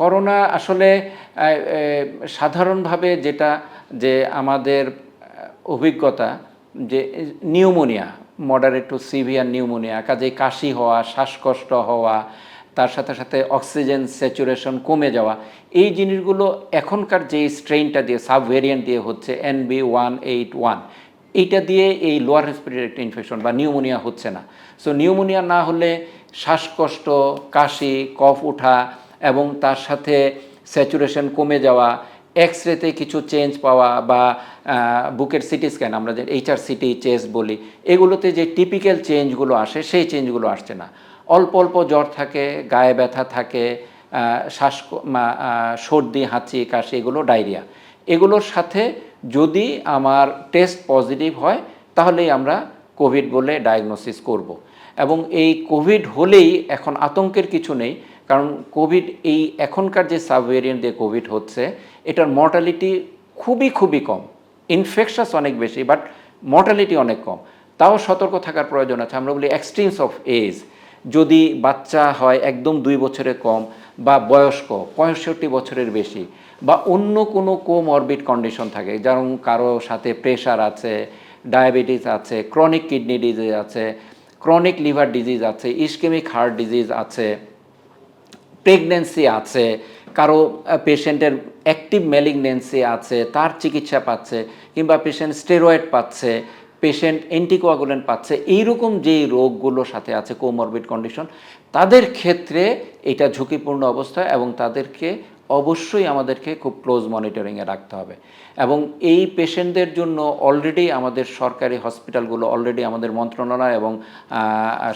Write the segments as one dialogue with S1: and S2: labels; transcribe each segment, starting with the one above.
S1: Corona আসলে সাধারণভাবে যেটা, যে আমাদের অভিজ্ঞতা, যে pneumonia moderate to severe pneumonia কাজে কাশি হওয়া, শ্বাসকষ্ট হওয়া, তার সাথে সাথে অক্সিজেন স্যাচুরেশন কমে যাওয়া, এই জিনিসগুলো এখনকার যে স্ট্রেইনটা দিয়ে সাব ভেরিয়েন্ট দিয়ে হচ্ছে N B one eight one এইটা দিয়ে এই লোয়ার রেসপিরেটরি ইনফেকশন বা নিউমোনিয়া হচ্ছে না। সো নিউমোনিয়া না হলে শ্বাসকষ্ট, কাশি, কফ ওঠা এবং তার সাথে স্যাচুরেশন কমে যাওয়া এক্স রেতে কিছু চেঞ্জ পাওয়া বা বুকের সিটি স্ক্যান আমরা যে এইচআর সিটি চেস্ট বলি, এগুলোতে যে টিপিক্যাল চেঞ্জগুলো আসে, সেই চেঞ্জগুলো আসছে না অল্প অল্প জ্বর থাকে, গায়ে ব্যথা থাকে শ্বাস সর্দি, হাঁচি, কাশি, এগুলো ডায়রিয়া এগুলোর সাথে যদি আমার টেস্ট পজিটিভ হয়, তাহলেই আমরা কোভিড বলে ডায়াগনোসিস করব। এবং এই কোভিড হলেই এখন আতঙ্কের কিছু নেই কারণ কোভিড এই এখনকার যে সাবভেরিয়েন্ট দিয়ে কোভিড হচ্ছে, এটার মর্টালিটি খুবই খুবই কম। ইনফেকশাস অনেক বেশি বাট মর্টালিটি অনেক কম। তাও সতর্ক থাকার প্রয়োজন আছে। আমরা বলি এক্সট্রিমস অফ এজ যদি বাচ্চা হয় একদম দুই বছরের কম বা বয়স্ক, পঁয়ষট্টি বছরের বেশি বা অন্য কোনো কোমরবিড কন্ডিশন থাকে, যেমন কারও সাথে প্রেশার আছে ডায়াবেটিস আছে ক্রনিক কিডনি ডিজিজ আছে ক্রনিক লিভার ডিজিজ আছে ইস্কেমিক হার্ট ডিজিজ আছে প্রেগনেন্সি আছে কারও পেশেন্টের অ্যাক্টিভ ম্যালিগনেন্সি আছে তার চিকিৎসা পাচ্ছে কিংবা পেশেন্ট স্টেরয়েড পাচ্ছে পেশেন্ট অ্যান্টিকোয়াগুলেন্ট পাচ্ছে, এইরকম যেই রোগগুলোর সাথে আছে কোমরবিড কন্ডিশন তাদের ক্ষেত্রে এটা ঝুঁকিপূর্ণ অবস্থা এবং তাদেরকে অবশ্যই আমাদেরকে খুব ক্লোজ মনিটরিংয়ে রাখতে হবে। এবং এই পেশেন্টদের জন্য অলরেডি আমাদের সরকারি হসপিটালগুলো অলরেডি আমাদের মন্ত্রণালয় এবং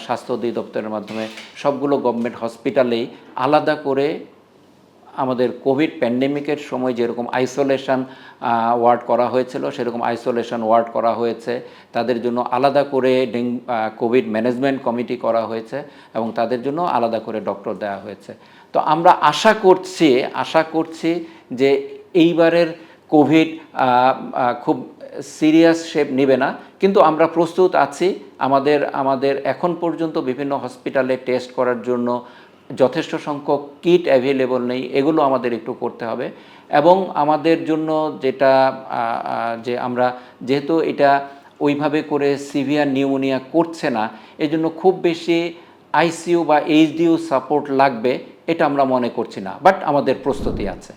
S1: স্বাস্থ্য অধিদপ্তরের মাধ্যমে সবগুলো গভর্নমেন্ট হসপিটালেই আলাদা করে আমাদের কোভিড প্যান্ডেমিকের সময় যেরকম আইসোলেশন ওয়ার্ড করা হয়েছিল, সেরকম আইসোলেশন ওয়ার্ড করা হয়েছে। তাদের জন্য আলাদা করে ডেঙ্গ কোভিড ম্যানেজমেন্ট কমিটি করা হয়েছে এবং তাদের জন্য আলাদা করে ডক্টর দেওয়া হয়েছে। তো আমরা আশা করছি আশা করছি যে এইবারের কোভিড খুব সিরিয়াস শেপ নেবে না। কিন্তু আমরা প্রস্তুত আছি আমাদের আমাদের এখন পর্যন্ত বিভিন্ন হসপিটালে টেস্ট করার জন্য যথেষ্ট সংখ্যক কিট অ্যাভেলেবল নেই, এগুলো আমাদের একটু করতে হবে। এবং আমাদের জন্য যেটা যে আমরা যেহেতু এটা ওইভাবে করে সিভিয়ার নিউমোনিয়া করছে না, এজন্য খুব বেশি আইসিইউ বা এইচডিউ সাপোর্ট লাগবে, এটা আমরা মনে করছি না। বাট আমাদের প্রস্তুতি আছে।